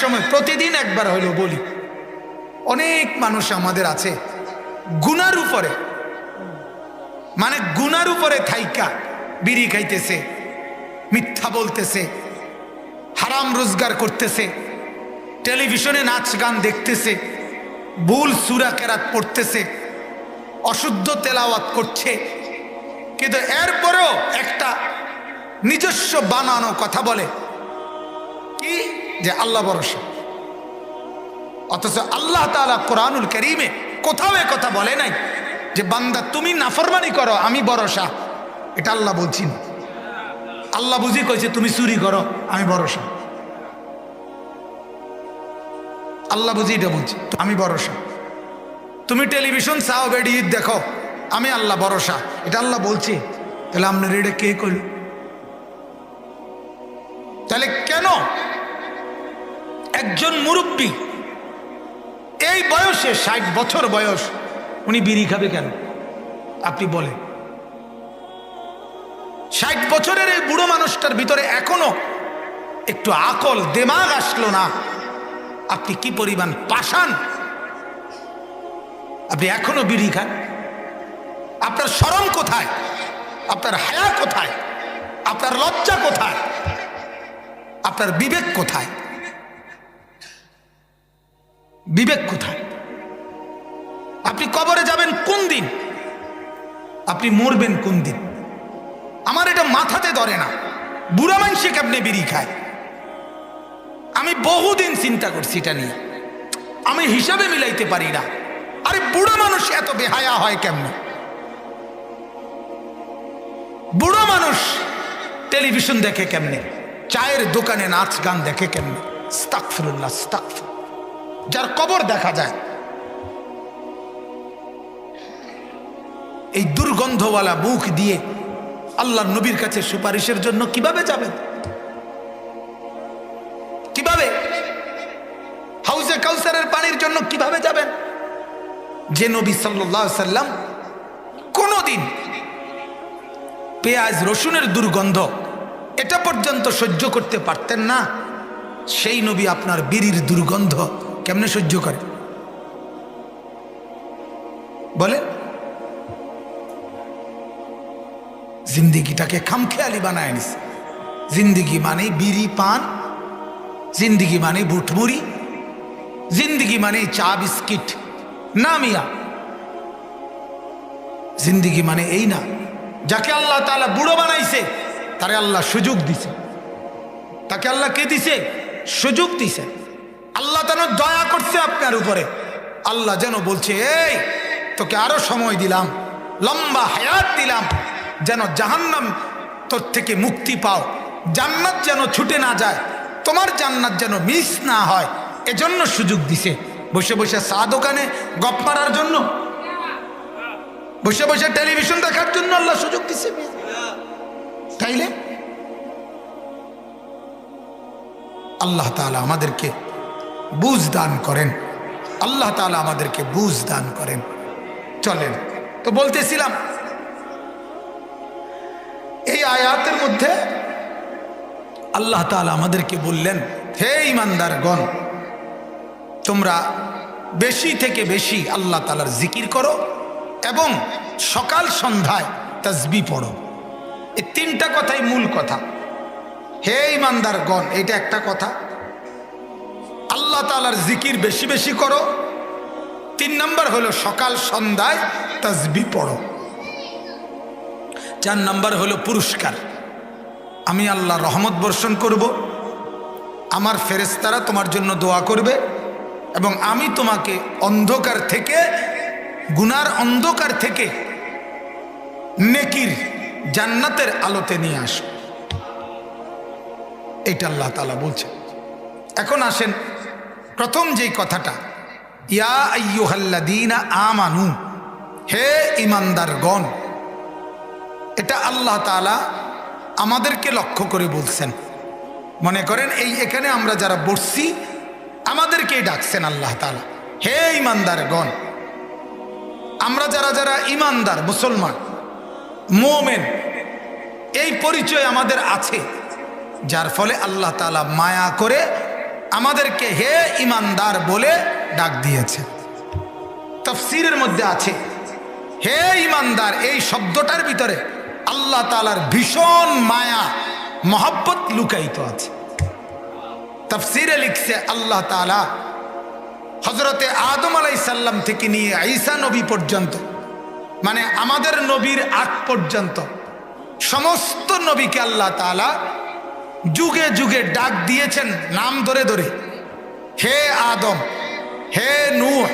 সময় প্রতিদিন একবার হইল বলি। অনেক মানুষ আমাদের আছে, গুনার উপরে। মানে গুনার উপরে থাইকা, বিড়ি খাইতেছে, মিথ্যা বলতেছে, হারাম রোজগার করতেছে, টেলিভিশনে নাচ গান দেখতেছে, ভুল সুরা কেরাত পড়তেছে, অশুদ্ধ তেলাওয়াত করছে। কিন্তু এরপরেও একটা নিজস্ব বানানো কথা বলে, কি যে আল্লাহ ভরসা। অথচ আল্লাহ তাআলা কোরআনুল করিমে কোথাও কথা বলে নাই যে, বান্দা, তুমি নাফরমানি করো, আমি ভরসা। এটা আল্লাহ বলছি না। আল্লাহ বুঝি কইছে, তুমি চুরি করো, আমি ভরসা। আল্লাহ বুঝি এটা বলছি, আমি ভরসা। তুমি টেলিভিশন চাও, বেডি দেখো, আমি আল্লাহ ভরসা। এটা আল্লাহ বলছি। তাহলে আপনার এটা কে করল একজন মুরব্বী। এই বয়সে ষাট বছর বয়স, উনি বিড়ি খাবে কেন? আপনি বলেন। ষাট বছরের এই বুড়ো মানুষটার ভিতরে এখনও একটু আকল, দেমাগ আসলো না। আপনি কি পরিমাণ পাষাণ? আপনি এখনও বিড়ি খান? আপনার শরম কোথায়? আপনার হায়া কোথায়? আপনার লজ্জা কোথায়? আপনার বিবেক কোথায়? বিবেক কোথায়? আপনি কবরে যাবেন কোন দিন? আপনি মরবেন কোন দিন? আমার এটা মাথাতে ধরে না। বুড়া মানুষে কেমনে বিড়ি খায়? আমি বহুদিন চিন্তা করছি এটা নিয়ে। আমি হিসাবে মিলাইতে পারি না। আরে বুড়ো মানুষ এত বেহায়া হয় কেমনে? বুড়ো মানুষ টেলিভিশন দেখে কেমনে? চায়ের দোকানে নাচ গান দেখে কেমনে? স্তাকফিরুল্লাহ স্তাকফির যার কবর দেখা যায়। এই দুর্গন্ধওয়ালা মুখ দিয়ে আল্লাহ নবীর কাছে সুপারিশের জন্য কীভাবে যাবেন? কীভাবে? হাউসে কাউসারের পানির জন্য কীভাবে যাবেন? যে নবী সাল্লাম কোনোদিন পেঁয়াজ রসুনের দুর্গন্ধ এটা পর্যন্ত সহ্য করতে পারতেন না, সেই নবী আপনার বিড়ির দুর্গন্ধ কেমনে সহ্য করে? বলে, জিন্দিগিটাকে খামখেয়ালি বানায় নিস। জিন্দিগি মানে বিড়ি, পান। জিন্দিগি মানে বুটমুড়ি। জিন্দিগি মানে চা, বিস্কিট। না, মিয়া। জিন্দিগি মানে এই না, যাকে আল্লাহ তাআলা বুড়ো বানাইছে, তারে আল্লাহ সুযোগ দিছে। তাকে আল্লাহ কে দিছে? সুযোগ দিছে। আল্লাহ যেন দয়া করছে আপনার উপরে। আল্লাহ যেন বলছে, এই, তোকে আরও সময় দিলাম, লম্বা হায়াত দিলাম, যেন জাহান্নাম তোর থেকে মুক্তি পাও। জান্নাত যেন ছুটে না যায়, তোমার জান্নাত যেন মিস না হয়। এজন্য সুযোগ দিছে। বসে বসে চা দোকানে গপ মারার জন্য। বসে বসে টেলিভিশন দেখার জন্য আল্লাহ সুযোগ দিছে। তাইলে? আল্লাহ তাআলা আমাদেরকে বুঝ দান করেন। আল্লাহ তাআলা আমাদেরকে বুঝ দান করেন। চলেন, তো বলতেছিলাম, এই আয়াতের মধ্যে আল্লাহ তাআলা আমাদেরকে বললেন, হে ইমানদারগণ তোমরা বেশি থেকে বেশি আল্লাহ তালার জিকির করো এবং সকাল সন্ধ্যায় তসবি পড়ো। এই তিনটা কথাই মূল কথা। হে ইমানদারগণ এটা একটা কথা। আল্লাহ তালার জিকির বেশি বেশি করো। তিন নম্বর হলো সকাল সন্ধ্যায় তাজবি পড়ো। চার নম্বর হলো পুরস্কার। আমি আল্লাহ রহমত বর্ষণ করব। আমার ফেরেস্তারা তোমার জন্য দোয়া করবে এবং আমি তোমাকে অন্ধকার থেকে, গুনার অন্ধকার থেকে নেকির জান্নাতের আলোতে নিয়ে আস। এইটা আল্লাহ তালা বলছে এখন আসেন প্রথম যেই কথাটা, ইয়া আইয়ুহাল্লাদিনা আমানু হে ইমানদারগণ এটা আল্লাহ তালা আমাদেরকে লক্ষ্য করে বলছেন। মনে করেন এই এখানে আমরা যারা বসছি, আমাদেরকেই ডাকছেন আল্লাহ তালা হে ইমানদারগণ আমরা যারা যারা ইমানদার মুসলমান, মোমেন, এই পরিচয় আমাদের আছে, যার ফলে আল্লাহ তালা মায়া করে আমাদেরকে হে ইমানদার বলে ডাক দিয়েছে। তফসিরের মধ্যে আছে, হে ইমানদার, এই শব্দটার ভিতরে আল্লাহ তালার ভীষণ মায়া, মহব্বত লুকায়িত আছে। তফসিরে লিখছে আল্লাহ তালা হজরতে আদম আলাই সাল্লাম থেকে নিয়ে ঈসা নবী পর্যন্ত মানে আমাদের নবীর আগ পর্যন্ত, সমস্ত নবীকে আল্লাহ তালা যুগে যুগে ডাক দিয়েছেন নাম ধরে ধরে। হে আদম, হে নূহ,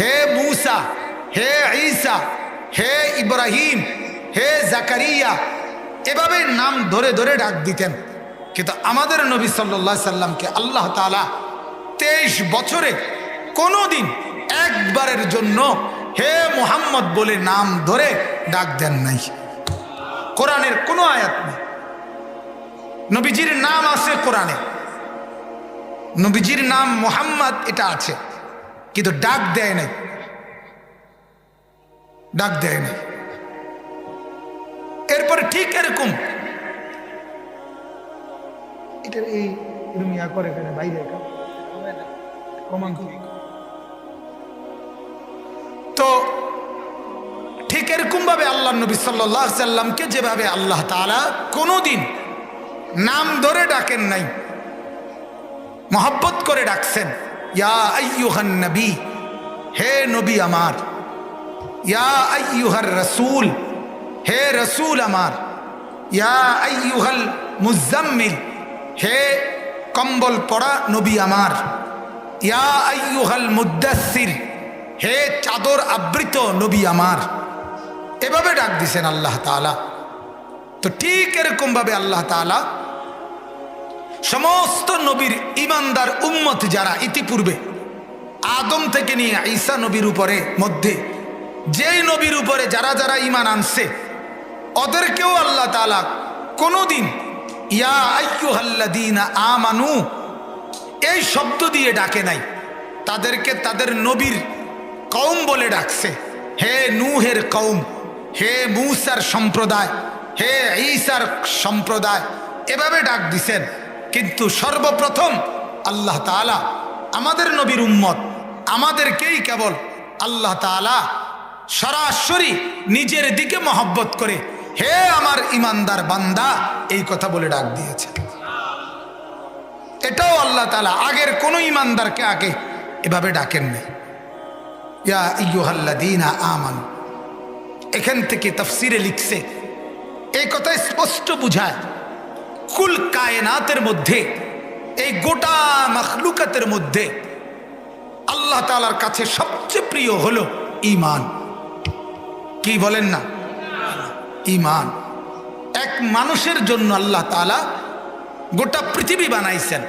হে মূসা, হে ঈসা, হে ইব্রাহিম, হে জাকারিয়া, এভাবে নাম ধরে ধরে ডাক দিতেন। কিন্তু আমাদের নবী সাল্লাহ সাল্লামকে আল্লাহ তালা তেইশ বছরে কোনো দিন একবারের জন্য হে মোহাম্মদ বলে নাম ধরে ডাক দেন নাই। কোরআনের কোনো আয়াত নেই। নবীজির নাম আছে কোরআনে। নবীজির নাম মোহাম্মদ এটা আছে। কিন্তু ডাক দেয় নাই। ডাক দেয় নাই। এরপরে ঠিক এরকম। এটার এই এরকম করে বাইরে। তো ঠিক এরকম ভাবে আল্লাহ নবী সাল্লাহ সাল্লামকে যেভাবে আল্লাহ তালা কোনোদিন নাম ধরে ডাকেন নাই। মহব্বত করে ডাকছেন। ইয়া আইয়ুহান নবী, হে নবী আমার। ইয়া আইয়ুহার রসুল, হে রসুল আমার। ইয়া আইয়ুহাল মুজাম্মিল, হে কম্বল পড়া নবী আমার। ইয়া আইয়ুহাল মুদাসির হে চাদর আবৃত নবী আমার। এভাবে ডাক দিছেন আল্লাহ তাআলা। তো ঠিক এরকমভাবে আল্লাহ তাআলা সমস্ত নবীর ইমানদার উম্মত যারা ইতিপূর্বে আদম থেকে নিয়ে ঈসা নবীর উপরে, মধ্যে, যেই নবীর উপরে যারা যারা ইমান আনছে, ওদেরকেও আল্লাহ তালা কোনোদিন, ইয়া আইয়ুহাল্লাদিনা আমানু, এই শব্দ দিয়ে ডাকে নাই। তাদেরকে তাদের নবীর কৌম বলে ডাকছে। হে নূহের কৌম হে মুসার সম্প্রদায়, হে ঈসার সম্প্রদায়, এভাবে ডাক দিছেন। কিন্তু সর্বপ্রথম আল্লাহ তাআলা আমাদের নবীর উম্মত, আমাদেরকেই কেবল আল্লাহ তাআলা সরাসরি নিজের দিকে মহব্বত করে, হে আমার ইমানদার বান্দা, এই কথা বলে ডাক দিয়েছে। এটাও আল্লাহ তাআলা আগের কোনো ইমানদারকে আগে এভাবে ডাকেন নাই ইয়া ইয়ুহাল্লাদিনা আমান, এখান থেকে তফসিরে লিখছে, এই কথা স্পষ্ট বুঝায়। কুল কায়নাতের মধ্যে, এই গোটা মখলুকাতের মধ্যে আল্লাহ তালার কাছে সবচেয়ে প্রিয় হলো ইমান কি বলেন না? ইমান এক মানুষের জন্য আল্লাহ তালা গোটা পৃথিবী বানাইছেন।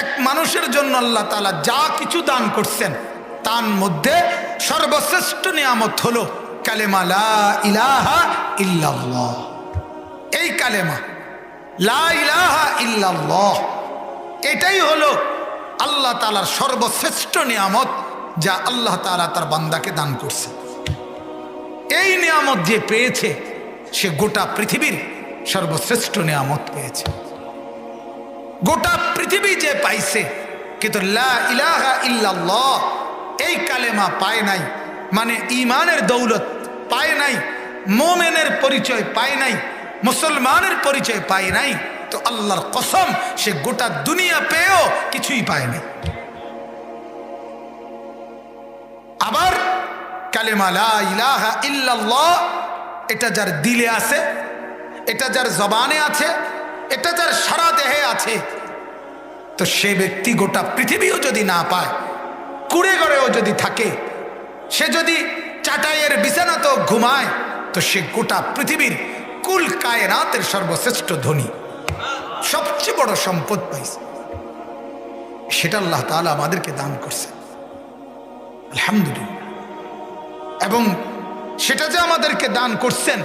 এক মানুষের জন্য আল্লাহ তালা যা কিছু দান করছেন, তার মধ্যে সর্বশ্রেষ্ঠ নিয়ামত হলো কালেমা লা ইলাহা ইল্লাল্লাহ। এই কালেমা এটাই হলো আল্লাহ তালার সর্বশ্রেষ্ঠ নিয়ামত যা আল্লাহ তালা তার বান্দাকে দান করছে। এই নিয়ামত যে পেয়েছে, সে গোটা পৃথিবীর সর্বশ্রেষ্ঠ নিয়ামত পেয়েছে। গোটা পৃথিবী যে পাইছে, কিন্তু ইলাহা এই কালেমা পায় নাই মানে ইমানের দৌলত পায় নাই, মোমেনের পরিচয় পায় নাই মুসলমানের পরিচয় পায় নাই, তো আল্লাহর কসম সে গোটা দুনিয়া পেয়েও কিছুই পায় নাই। আবার ইল্লাল্লাহ, এটা যার দিলে আছে, এটা যার জবানে আছে, এটা যার সারা দেহে আছে, তো সে ব্যক্তি গোটা পৃথিবীও যদি না পায়, কুড়ে গড়েও যদি থাকে, সে যদি চাটাইয়ের বিছানাতেও ঘুমায়, তো সে গোটা পৃথিবীর কুল কায়নাতের সর্বশ্রেষ্ঠ ধনী, সবচেয়ে বড় সম্পদ পাইছে। সেটা আল্লাহ তালা আমাদেরকে দান করছে আলহামদুলিল্লাহ। এবং সেটা যে আমাদেরকে দান করছেন,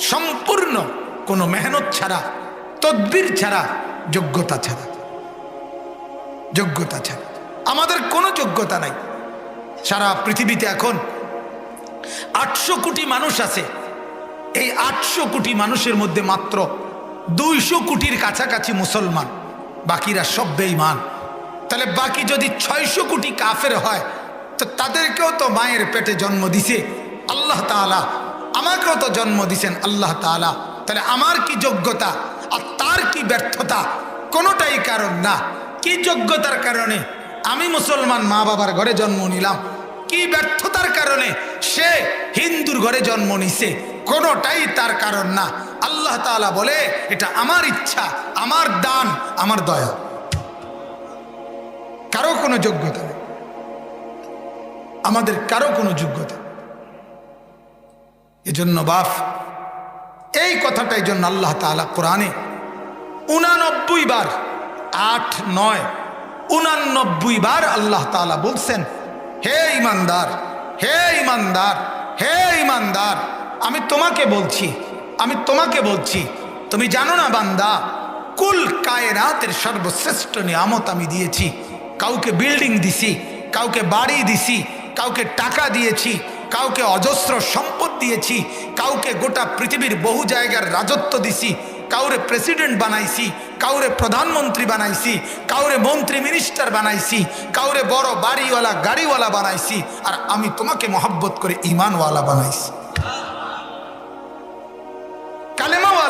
সম্পূর্ণ কোনো মেহনত ছাড়া, তদ্বির ছাড়া, যোগ্যতা ছাড়া। যোগ্যতা ছাড়া। আমাদের কোনো যোগ্যতা নাই। সারা পৃথিবীতে এখন আটশো কোটি মানুষ আছে এই আটশো কোটি মানুষের মধ্যে মাত্র দুইশো কোটির কাছাকাছি মুসলমান। বাকিরা সব বেঈমান। তাহলে বাকি যদি ছয়শো কোটি কাফের হয়, তো তাদেরকেও তো মায়ের পেটে জন্ম দিছে। আল্লাহ তাআলা আমাকেও তো জন্ম দিছেন আল্লাহ তাআলা। তাহলে আমার কি যোগ্যতা আর তার কি ব্যর্থতা? কোনোটাই কারণ না। কি যোগ্যতার কারণে আমি মুসলমান মা বাবার ঘরে জন্ম নিলাম? কি ব্যর্থতার কারণে সে হিন্দুর ঘরে জন্ম নিছে? কোনোটাই তার কারণ না। আল্লাহ তাআলা বলে, এটা আমার ইচ্ছা, আমার দান, আমার দয়া। কারও কোনো যোগ্যতা নেই। আমাদের কারও কোনো যোগ্যতা। এজন্য বাপ, এই কথাটাই জন্য আল্লাহ তাআলা কোরআনে উনানব্বই বার, আট, নয়, উনানব্বই বার আল্লাহ তাআলা বলছেন, হে ইমানদার হে ইমানদার হে ইমানদার আমি তোমাকে বলছি, আমি তোমাকে বলছি, তুমি জানো না বান্দা, কুল কায়রাতের সর্বশ্রেষ্ঠ নিয়ামত আমি দিয়েছি। কাউকে বিল্ডিং দিছি, কাউকে বাড়ি দিছি, কাউকে টাকা দিয়েছি, কাউকে অজস্র সম্পদ দিয়েছি, কাউকে গোটা পৃথিবীর বহু জায়গার রাজত্ব দিছি, কাউরে প্রেসিডেন্ট বানাইছি, কাউরে প্রধানমন্ত্রী বানাইছি, কাউরে মন্ত্রী মিনিস্টার বানাইছি, কাউরে বড় বাড়িওয়ালা, গাড়িওয়ালা বানাইছি, আর আমি তোমাকে মহব্বত করে ইমানওয়ালা বানাইছি।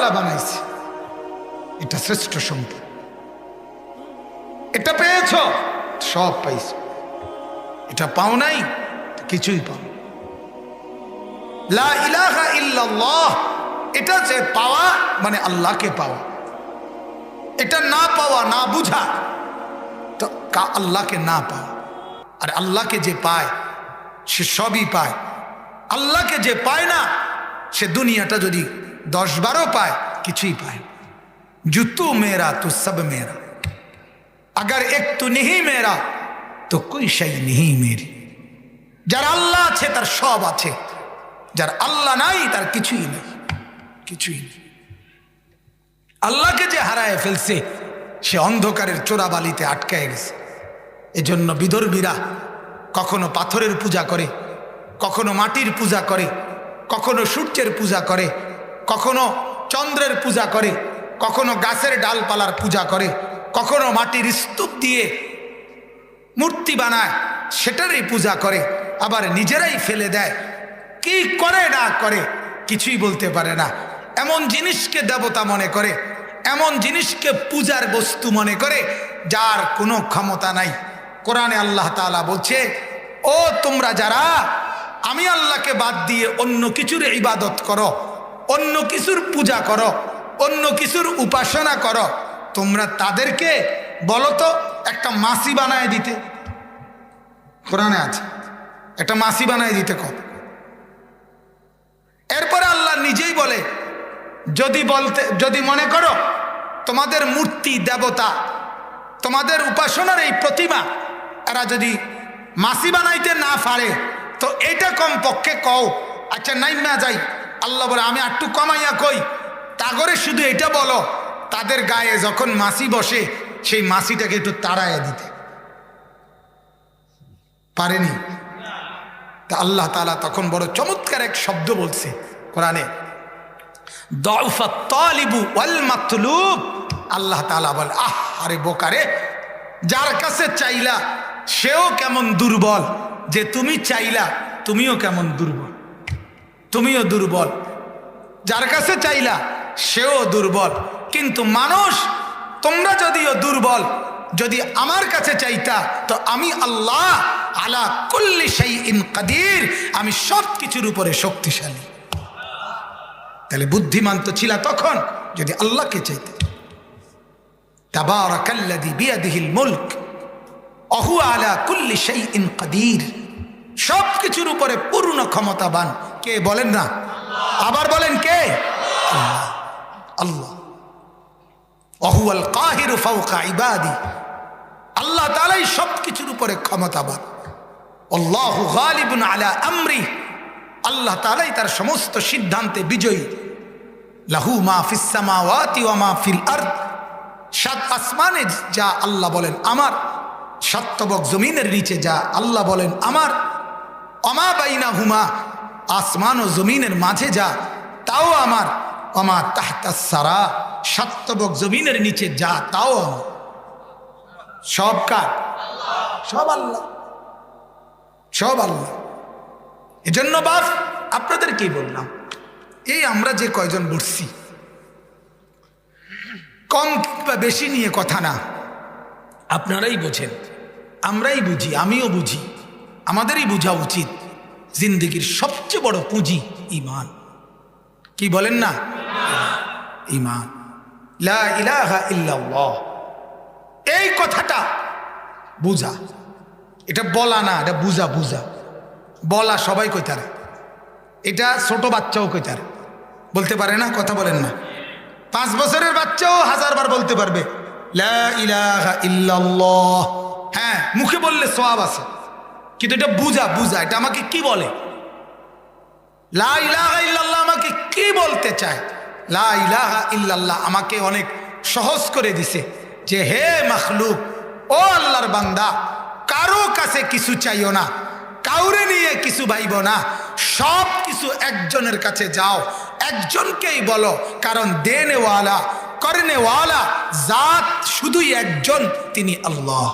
কালেমাওয়ালা বানাইছি। এটা শ্রেষ্ঠ সম্পদ। এটা পেয়েছ? সব পাইছ। এটা পাও নাই কিছুই পাও এটা যে পাওয়া মানে আল্লাহকে পাওয়া। এটা না পাওয়া, না বুঝা, তো আল্লাহকে না পাওয়া। আর আল্লাহকে যে পায়, সে সবই পায়। আল্লাহকে যে পায় না, সে দুনিয়াটা যদি দশ বারো পায়, কিছুই পায় জুতো মেয়েরা, তো সব মেয়েরা। আগার একটু নেহি মেয়েরা, তো কৈশাই নেহি মেরি যার আল্লাহ আছে, তার সব আছে। যার আল্লাহ নাই, তার কিছুই নেই। কিছুই নেই। আল্লাহকে যে হারায় ফেলছে, সে অন্ধকারের চোরাবালিতে আটকায় গেছে। এজন্য বিদর্ভীরা কখনো পাথরের পূজা করে, কখনো মাটির পূজা করে, কখনো সূর্যের পূজা করে কখনো চন্দ্রের পূজা করে, কখনো গাছের ডালপালার পূজা করে, কখনো মাটির স্তূপ দিয়ে মূর্তি বানায়, সেটারই পূজা করে, আবার নিজেরাই ফেলে দেয়। কি করে না করে, কিছুই বলতে পারে না। এমন জিনিসকে দেবতা মনে করে, এমন জিনিসকে পূজার বস্তু মনে করে, যার কোনো ক্ষমতা নাই। কোরআনে আল্লাহ তাআলা বলছে, ও তোমরা যারা, আমি আল্লাহকে বাদ দিয়ে অন্য কিছুর ইবাদত করো অন্য কিছুর পূজা করো, অন্য কিছুর উপাসনা করো। তোমরা তাদেরকে বলো তো, একটা মাসি বানায় দিতে। কোরআনে আছে, একটা মাসি বানায় দিতে কত এরপরে আল্লাহ নিজেই বলে, যদি বলতে, যদি মনে করো তোমাদের মূর্তি দেবতা, তোমাদের উপাসনার এই প্রতিমা, এরা যদি মাসি বানাইতে না পারে, তো এটা কম পক্ষে কও আচ্ছা নাইমা যাই আল্লাহ বলে, আমি একটু কমাইয়া কই? তাগরে শুধু এটা বলো, তাদের গায়ে যখন মাসি বসে, সেই মাসিটাকে একটু তাড়াইয়া দিতে। পারেনি? তা আল্লাহ তালা তখন বড় চমৎকার এক শব্দ বলছে কোরআনে। আল্লাহ তালা বলে, আহ, আরে বোকারে যার কাছে চাইলা, সেও কেমন দুর্বল। যে তুমি চাইলা, তুমিও কেমন দুর্বল। তুমিও দুর্বল। যার কাছে চাইলা, সেও দুর্বল। কিন্তু মানুষ, তোমরা যদিও দুর্বল, যদি আমার কাছে চাইতা, তো আমি আল্লাহ আলা কুল্লি সেই ইন কাদির, আমি সব কিছুর উপরে শক্তিশালী। তাহলে বুদ্ধিমান তো ছিল তখন, যদি আল্লাহকে চাইতে। বিয়াদিহিল মুলক অহু আলা কুল্লি সেই ইন কাদির। সব কিছুর উপরে পূর্ণ ক্ষমতাবান। কে বলেন না? আবার বলেন কে? আল্লাহ। অহুয়াল কাহিরু ফাউকা ইবাদি। আল্লাহ তালাই সব কিছুর উপরে ক্ষমতাবান। আল্লাহ গালিবুন আলা আমরি। আল্লাহ তালাই তার সমস্ত সিদ্ধান্তে বিজয়ী। লাহু মা ফিসামাওয়াতি ওয়া মা ফিল আরদ। সাত আসমানে যা আল্লাহ বলেন আমার। সত্যবক জমিনের নিচে যা আল্লাহ বলেন আমার। অমা বাইনা হুমা আসমান ও জমিনের মাঝে যা, তাও আমার। অমা তাহতা সারা সত্যবক জমিনের নিচে যা, তাও আমার। সব কার? সব আল্লাহ। সব আল্লাহ। এজন্য বাস আপনাদের কি বললাম, এই আমরা যে কয়জন বসছি, কম বা বেশি নিয়ে কথা না। আপনারাই বোঝেন, আমরাই বুঝি, আমিও বুঝি, আমাদেরই বোঝা উচিত। জিন্দগির সবচেয়ে বড় পুঁজি ইমান কি বলেন না? ইমান এই কথাটা বুঝা। এটা বলা না, এটা বুঝা বুঝা। বলা সবাই কইতারে এটা ছোট বাচ্চাও কইতারে বলতে পারে না, কথা বলেন না। পাঁচ বছরের বাচ্চাও হাজারবার বলতে পারবে। ইলাহা ইল্লাল্লাহ। হ্যাঁ মুখে বললে সওয়াব আছে। কিন্তু এটা বুঝা বুঝা। এটা আমাকে কি বলে? লা ইল্লাল্লাহ আমাকে কি বলতে চায়? লা ইলাহা ইল্লাল্লাহ আমাকে অনেক সহজ করে দিছে যে, হে মখলুক, ও আল্লাহর বান্দা, কারও কাছে কিছু চাইও না, কাউরে নিয়ে কিছু ভাইব না, সব কিছু একজনের কাছে যাও, একজনকেই বলো, কারণ দেনেওয়ালা, করেনেওয়ালা জাত শুধুই একজন, তিনি আল্লাহ।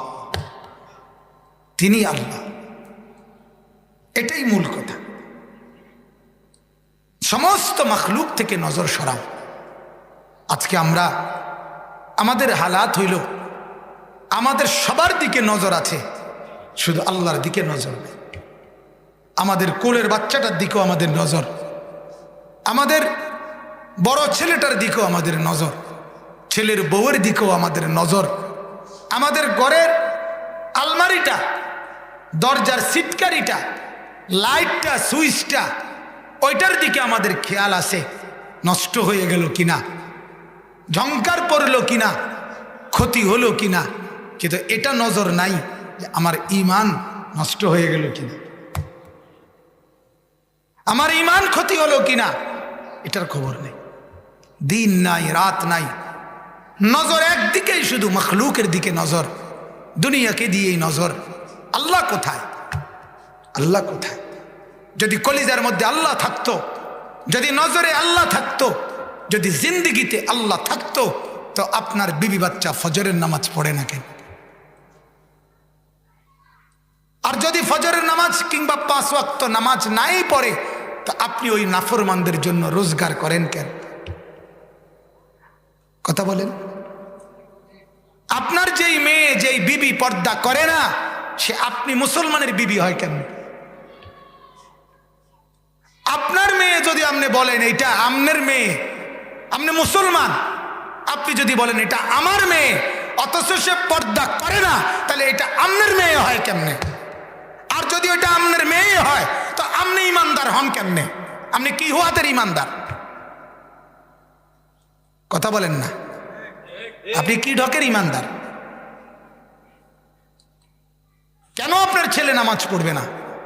তিনি আল্লাহ। এটাই মূল কথা। সমস্ত মখলুক থেকে নজর সরাও। আজকে আমরা, আমাদের হালাত হইল, আমাদের সবার দিকে নজর আছে, শুধু আল্লাহর দিকে নজর নেই। আমাদের কোলের বাচ্চাটার দিকেও আমাদের নজর। আমাদের বড় ছেলেটার দিকেও আমাদের নজর। ছেলের বউয়ের দিকেও আমাদের নজর। আমাদের ঘরের আলমারিটা, দরজার সিটকারিটা লাইটটা, সুইচটা, ওইটার দিকে আমাদের খেয়াল আছে। নষ্ট হয়ে গেল কিনা? ঝঙ্কার পড়ল কিনা? ক্ষতি হলো কিনা? কিন্তু এটা নজর নাই যে আমার ইমান নষ্ট হয়ে গেল কিনা। আমার ইমান ক্ষতি হলো কিনা? এটার খবর নেই। দিন নাই, রাত নাই। নজর একদিকেই শুধু মখলুকের দিকে নজর। দুনিয়াকে দিয়েই নজর। আল্লাহ কোথায়? আল্লাহ কোথায়? যদি কলিজার মধ্যে আল্লাহ থাকতো, যদি নজরে আল্লাহ থাকতো, যদি জিন্দিগিতে আল্লাহ থাকতো, তো আপনার বিবি বাচ্চা ফজরের নামাজ পড়ে না কেন? আর যদি ফজরের নামাজ কিংবা পাঁচ ওয়াক্ত নামাজ নাই পড়ে, তো আপনি ওই নাফরমানদের জন্য রোজগার করেন কেন? কথা বলেন। আপনার যেই মেয়ে, যেই বিবি পর্দা করে না, সে আপনি মুসলমানের বিবি হয় কেন? আপনার মেয়ে যদি আপনি বলেন এটা আমনের মেয়ে, আপনি মুসলমান। আপনি যদি বলেন, এটা আমার মেয়ে, অথচ সে পর্দা করে না, তাহলে এটা আমনের মেয়ে হয় কেমনে? আর যদি ওইটা আমনের মেয়ে হয়, তো আপনি ইমানদার হন কেমনে? আপনি কি হুয়াতের ইমানদার? কথা বলেন না। আপনি কি ঢকের ইমানদার? কেন আপনার ছেলে নামাজ পড়বে না?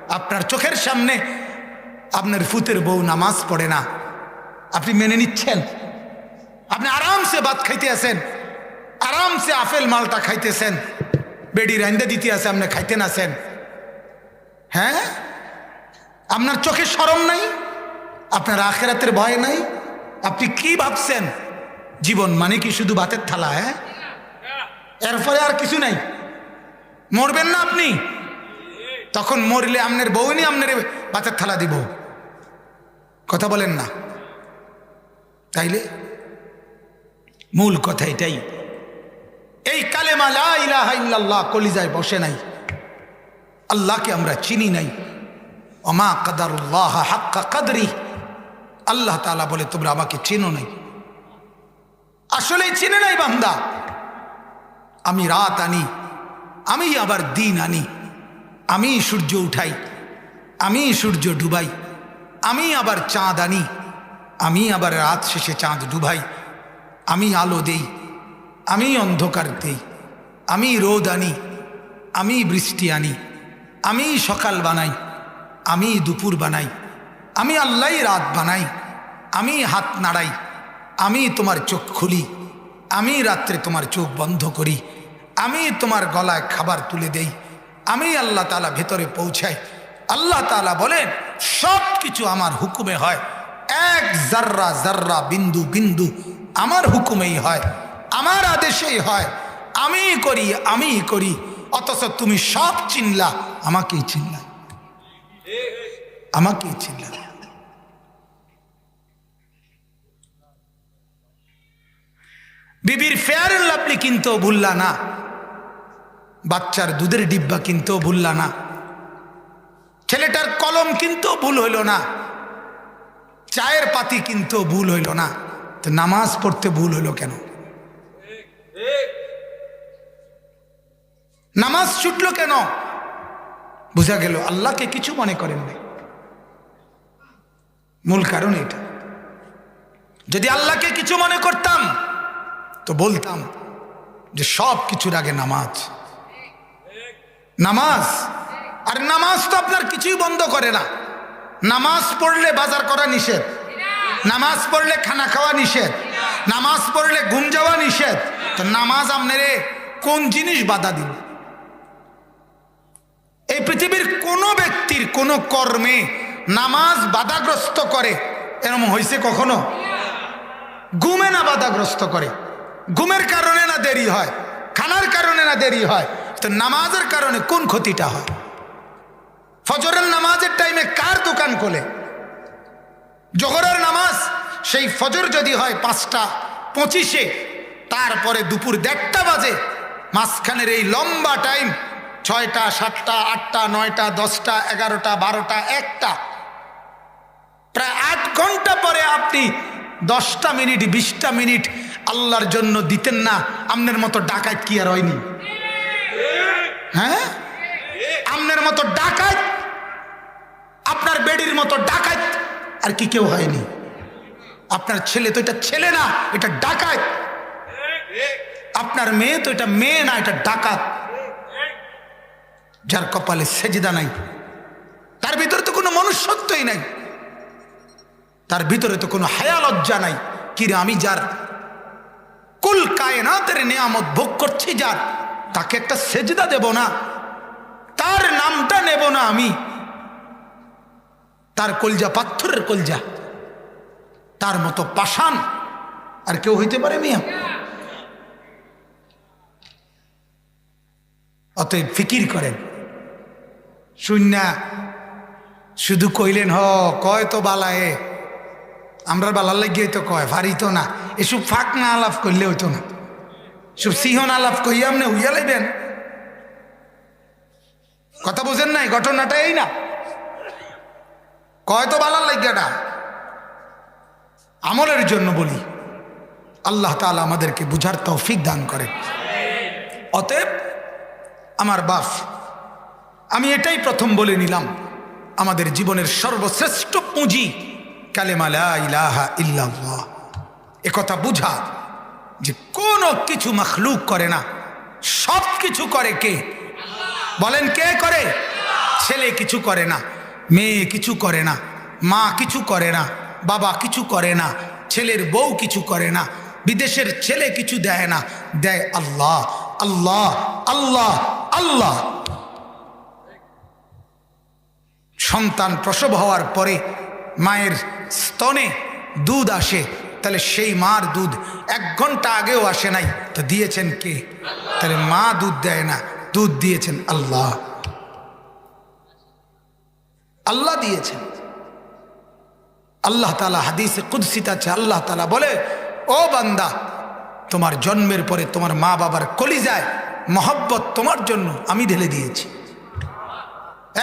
আপনার চোখের সামনে আপনার ফুতের বউ নামাজ পড়ে না। আপনি মেনে নিচ্ছেন? আপনি আরামসে ভাত খাইতে আছেন আরামসে আপেল মালটা খাইতেছেন। বেডি রাইন্দা দিতে আছে, আপনি খাইতে আছেন। হ্যাঁ? আপনার চোখে সরম নাই? আপনার আখেরাতের ভয় নাই? আপনি কি ভাবছেন? জীবন মানে কি শুধু ভাতের থালা হ্যাঁ? এরপরে আর কিছু নাই। মরবেন না আপনি? তখন মরলে আপনার বউ নিয়ে আপনার ভাতের থালা দিব। কথা বলেন না। তাইলে মূল কথা এটাই। এই কালেমা লা ইলাহা ইল্লাল্লাহ কলিজায় বসে নাই। আল্লাহকে আমরা চিনি নাই। অমা কাদারুল্লাহ হাক্কা কাদরি। আল্লাহ তালা বলে, তোমরা আমাকে চেনো নাই। আসলে চিনে নাই বান্দা। আমি রাত আনি, আমি আবার দিন আনি। আমি সূর্য উঠাই, আমি সূর্য ডুবাই। আমি আবার চাঁদ আনি, আমি আবার রাত শেষে চাঁদ ডুবাই, আমি আলো দেই, আমি অন্ধকার দেই, আমি রোদ আনি, আমি বৃষ্টি আনি, আমি সকাল বানাই, আমি দুপুর বানাই, আমি আল্লাহ রাত বানাই, আমি হাত নাড়াই, আমি তোমার চোখ খুলি, আমি রাত্রে তোমার চোখ বন্ধ করি, আমি তোমার গলায় খাবার তুলে দেই, আমি আল্লাহ তালা ভেতরে পৌঁছাই আল্লাহ তালা বলেন সব কিছু আমার হুকুমে হয়। এক জাররা জাররা বিন্দু বিন্দু আমার হুকুমেই হয়, আমার আদেশেই হয়, আমি করি আমি করি, অথচ তুমি সব চিনলা, আমাকেই চিনলা। আমাকেই চিনলা। বিবির ফেয়ার লাভলি কিনতেও ভুললা না, বাচ্চার দুধের ডিব্বা কিনতেও ভুললা না। ছেলেটার কলম কিন্তু ভুল হইল না, চায়ের পাতি কিন্তু ভুল হইল না, তো নামাজ পড়তে ভুল হইল কেন? নামাজ ছুটলো কেন? বোঝা গেল আল্লাহকে কিছু মনে করেন নাই। মূল কারণ এটা। যদি আল্লাহকে কিছু মনে করতাম, তো বলতাম যে সব কিছুর আগে নামাজ। নামাজ আর নামাজ তো আপনার কিছুই বন্ধ করে না। নামাজ পড়লে বাজার করা নিষেধ। নামাজ পড়লে খানা খাওয়া নিষেধ। নামাজ পড়লে ঘুম যাওয়া নিষেধ। তো নামাজ আপনারে কোন জিনিস বাধা দিল? এই পৃথিবীর কোনো ব্যক্তির, কোনো কর্মে নামাজ বাধাগ্রস্ত করে। এরকম হয়েছে কখনো? ঘুমে না বাধাগ্রস্ত করে। ঘুমের কারণে না দেরি হয়। খানার কারণে না দেরি হয়। তো নামাজের কারণে কোন ক্ষতিটা হয়? ফজরের নামাজের টাইমে কার দোকান খোলে? জোহরের নামাজ, সেই ফজর যদি হয় পাঁচটা পঁচিশে, তারপরে দুপুর দেড়টা বাজে, মাঝখানের এই লম্বা টাইম, ছয়টা, সাতটা, আটটা, নয়টা, দশটা, এগারোটা, বারোটা, একটা। প্রায় আট ঘণ্টা পরে আপনি দশটা মিনিট, বিশটা মিনিট আল্লাহর জন্য দিতেন না, আমনের মতো ডাকাত কি আর হয়নি? হ্যাঁ? আমনের মতো ডাকাত, আপনার বেডির মতো ডাকাত, আর কি কেউ হয়নি। আপনার ছেলে তো এটা ছেলে না, এটা ডাকাত। আপনার মেয়ে তো এটা মেয়ে না, এটা ডাকাত। যার কপালে সেজদা নাই, তার ভিতরে তো কোনো মনুষ্যত্বই নাই, তার ভিতরে তো কোনো হায়া লজ্জা নাই। কিরে আমি যার কুল কায়নাতের নিয়ামত ভোগ করছি, যার, তাকে একটা সেজদা দেব না। তার নামটা নেব না আমি। তার কলজা, পাথরের কলজা। তার মতো পাষাণ। আর কেউ হইতে পারে মিয়া? অতএব ফিকির করেন। শূন্য শুধু কইলেন, হ, কয় তো বালায়ে আমরা বালার লাগিয়ে তো কয়, ভারী তো না। এসব ফাঁক না আলাপ করলে হইতো না। সব সিংহ আলাপ কইয়া আপনি উইয়া লাইবেন? কথা বোঝেন নাই, ঘটনাটা এই না। কয় তো বালার লাগিয়াটা আমলের জন্য বলি, আল্লাহ তালা আমাদেরকে বুঝার তৌফিক দান করে অতএব আমার বাপ, আমি এটাই প্রথম বলে নিলাম, আমাদের জীবনের সর্বশ্রেষ্ঠ পুঁজি কালেমালা ইলাহা একথা বুঝা যে কোনো কিছু মখলুক করে না সব কিছু করে কে? বলেন, কে করে? ছেলে কিছু করে না, মেয়ে কিছু করে না, মা কিছু করে না, বাবা কিছু করে না, ছেলের বউ কিছু করে না, বিদেশের ছেলে কিছু দেয় না, দেয় আল্লাহ আল্লাহ আল্লাহ আল্লাহ। সন্তান প্রসব হওয়ার পরে মায়ের স্তনে দুধ আসে, তাহলে সেই মার দুধ এক ঘণ্টা আগেও আসে নাই, তো দিয়েছেন কে? তাহলে মা দুধ দেয় না দুধ দিয়েছেন আল্লাহ। আল্লাহ দিয়েছেন। আল্লাহ তালা হাদিসে কুদ্সিত আছে, আল্লাহ তালা বলে, ও বান্দা, তোমার জন্মের পরে তোমার মা বাবার কলি যায় মহব্বত তোমার জন্য আমি ঢেলে দিয়েছি।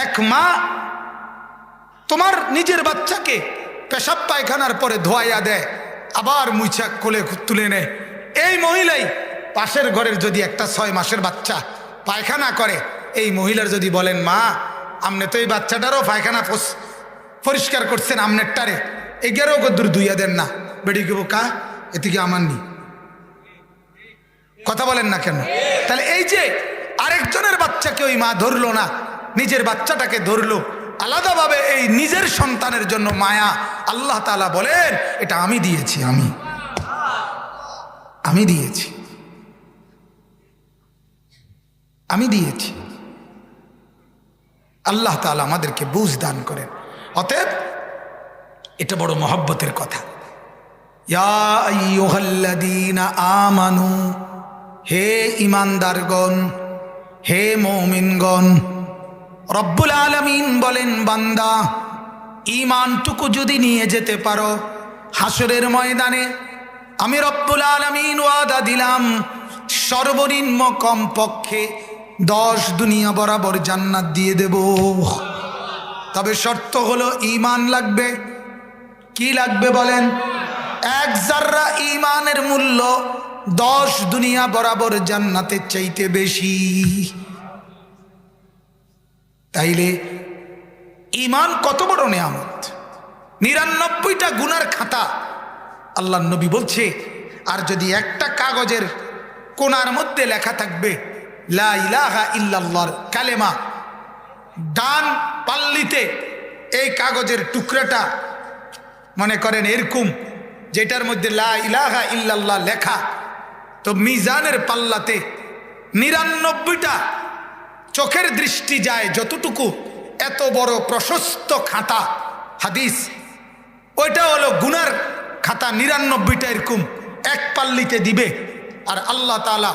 এক মা তোমার নিজের বাচ্চাকে পেশাব পায়খানার পরে ধোয়াইয়া দেয়, আবার মুইছা কোলে তুলে নেয়। এই মহিলাই পাশের ঘরের যদি একটা ছয় মাসের বাচ্চা পায়খানা করে। এই মহিলার যদি বলেন, মা, আমনে তো এই বাচ্চাটারও পায়খানা পরিষ্কার করছেন আমনেরটারে। এগারো গদ্দুর দুইয়া দেন না। গেবো কা এদিকে আমার নি? কথা বলেন না কেন? তাহলে এই যে আরেকজনের বাচ্চাকে ওই মা ধরলো না, নিজের বাচ্চাটাকে ধরলো, আলাদাভাবে এই নিজের সন্তানের জন্য মায়া আল্লাহ তালা বলেন, এটা আমি দিয়েছি, আমি। আমি দিয়েছি। আমি দিয়েছি। আল্লাহ তালা আমাদেরকে বুঝ দান করেন। অতএব এটা বড় মহব্বতের কথা। আমানু, হে ইমানদারগণ হে মৌমিনগণ, রব্বুল আলমিন বলেন, বান্দা ইমানটুকু যদি নিয়ে যেতে পারো হাসরের ময়দানে আমি রব্বুল আলমিন ওয়াদা দিলাম, সর্বনিম্ন কম পক্ষে দশ দুনিয়া বরাবর জান্নাত দিয়ে দেব। তবে শর্ত হলো ইমান লাগবে। কি লাগবে বলেন? এক জাররা ইমানের মূল্য দশ দুনিয়া বরাবর জান্নাতের চাইতে বেশি। তাইলে ইমান কত বড় নেয়ামত? নিরানব্বইটা গুনার খাতা আল্লাহ নবী বলছে, আর যদি একটা কাগজের কোনার মধ্যে লেখা থাকবে লা ইলাহা ইল্লাল্লাহর কালেমা। ডান পাল্লিতে এই কাগজের টুকরাটা মনে করেন এরকম, যেটার মধ্যে লা ইলাহা ইল্লাল্লাহ লেখা। তো মিজানের পাল্লাতে নিরানব্বইটা চোখের দৃষ্টি যায় যতটুকু এত বড় প্রশস্ত খাতা, হাদিস। ওইটা হলো গুনার খাতা, নিরানব্বইটা এরকম, এক পাল্লিতে দিবে। আর আল্লাহ তালা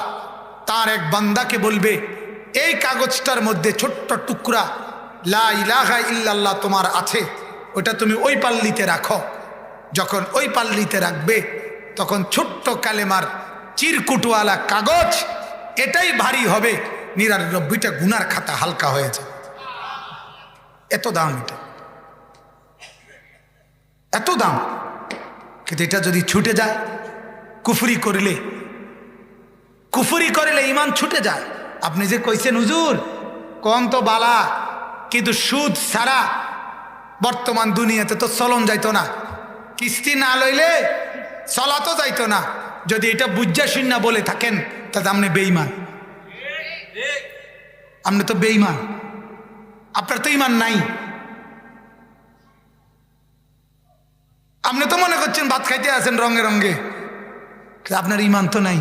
তার এক বান্দাকে বলবে, এই কাগজটার মধ্যে ছোট্ট টুকরা লা ইলাহা ইল্লাল্লাহ তোমার আছে, ওটা তুমি ওই পাল্লিতে রাখো। যখন ওই পাল্লিতে রাখবে, তখন ছোট্ট কালেমার চিরকুটওয়ালা কাগজ, এটাই ভারী হবে নিরানব্বইটা গুনার খাতা হালকা হয়ে হয়েছে এত দাম এটা। এত দাম। কিন্তু এটা যদি ছুটে যায়, কুফরি করলে কুফরি করলে ইমান ছুটে যায়। আপনি যে কইছেন, হুজুর কন তো বালা, কিন্তু সুদ ছাড়া বর্তমান দুনিয়াতে তো চলন যাইতো না। কিস্তি না লইলে চলা তো যাইতো না। যদি এটা বুঝা শূন্য বলে থাকেন, তাহলে আপনি বেইমান আপনি তো বেইমান আপনার তো ইমান নাই। আপনি তো মনে করছেন, ভাত খাইতে আছেন রঙে রঙে। আপনার ইমান তো নাই।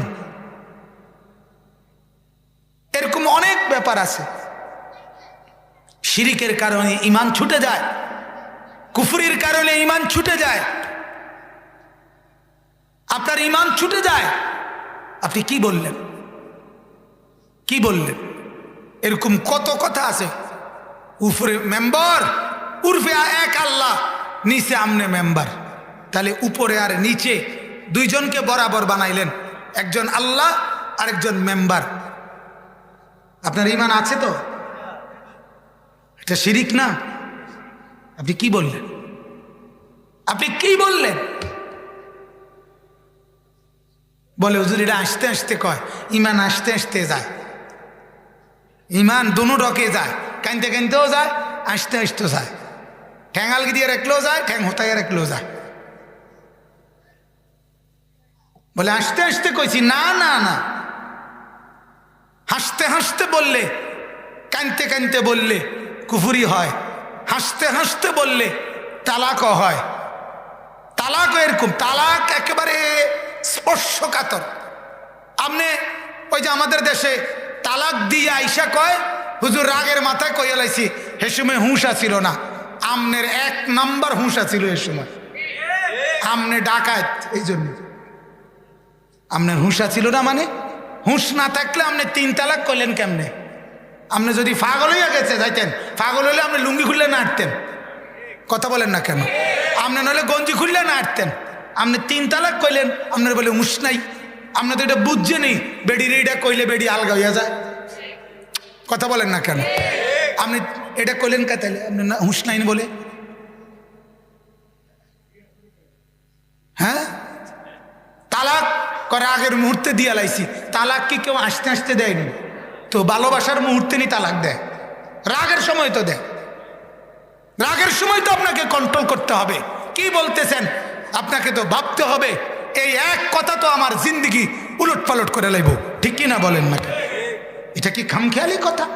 এরকম অনেক ব্যাপার আছে। শিরিকের কারণে ইমান ছুটে যায়, কুফুরির কারণে ইমান ছুটে যায়। আপনার ইমান ছুটে যায়, আপনি কি বললেন? কি বললেন? এরকম কত কথা আছে। উফরে মেম্বার, উর্ফে এক আল্লাহ, নিচে আমনে মেম্বার। তাহলে উপরে আর নিচে দুইজনকে বরাবর বানাইলেন। একজন আল্লাহ আর একজন মেম্বার। আপনার ইমান আছে তো? এটা শিরিক না? আপনি কি বললেন? আপনি কি বললেন? বলে হুজুর, এটা আসতে আসতে কয়, ইমান আসতে আসতে যায়। ইমান দুনু ডকে যায়, কানতে কানতেও যায়, আসতে আসতেও যায়। ঠ্যাঙালকে দিয়ে রাখলেও যায়, ঠ্যাং হতাইয়া রাখলেও যায়। বলে আসতে আসতে কইছি, না না না। হাসতে হাসতে বললে, কানতে কানতে বললে কুফুরি হয়। হাসতে হাসতে বললে তালাকও হয়। তালাকও এরকম, তালাক একেবারে স্পর্শকাতর। আপনি ওই যে আমাদের দেশে তালাক দিয়ে আইসা কয়, হুজুর রাগের মাথায় কইয়া লাইছি সে সময় হুঁশা ছিল না। আমনের এক নাম্বার হুঁশা ছিল এ সময়। আমনে ডাকাত, এই জন্য। আপনার হুঁশা ছিল না মানে? হুঁশ না থাকলে আপনি তিন তালাক করলেন কেমনে? আপনি যদি ফাগল হইয়া গেছে যাইতেন ফাগল হইলে আপনি লুঙ্গি খুললে না আটতেন কথা বলেন না কেন? আপনি নইলে গঞ্জি খুললে না আটতেন আপনি তিন তালাক কইলেন আপনার বলে হুঁশ নাই। আপনি তো এটা বুঝছে নেই বেডির এইটা কইলে বেডি আলগা হইয়া যায়। কথা বলেন না কেন? আপনি এটা কইলেন কে তাহলে আপনি না হুঁশ নাই বলে? হ্যাঁ? তালাক? করে আগের মুহূর্তে দিয়া লাইছি। তালাক কি কেউ আসতে আসতে দেয়নি? তো ভালোবাসার মুহূর্তে নি তালাক দেয়। রাগের সময় তো দেয়। রাগের সময় তো আপনাকে কন্ট্রোল করতে হবে। কি বলতেছেন? আপনাকে তো ভাবতে হবে। এই এক কথা তো আমার জিন্দগি উলট পালট করে লাইব। ঠিক কিনা বলেন নাকি? এটা কি খামখেয়ালি কথা?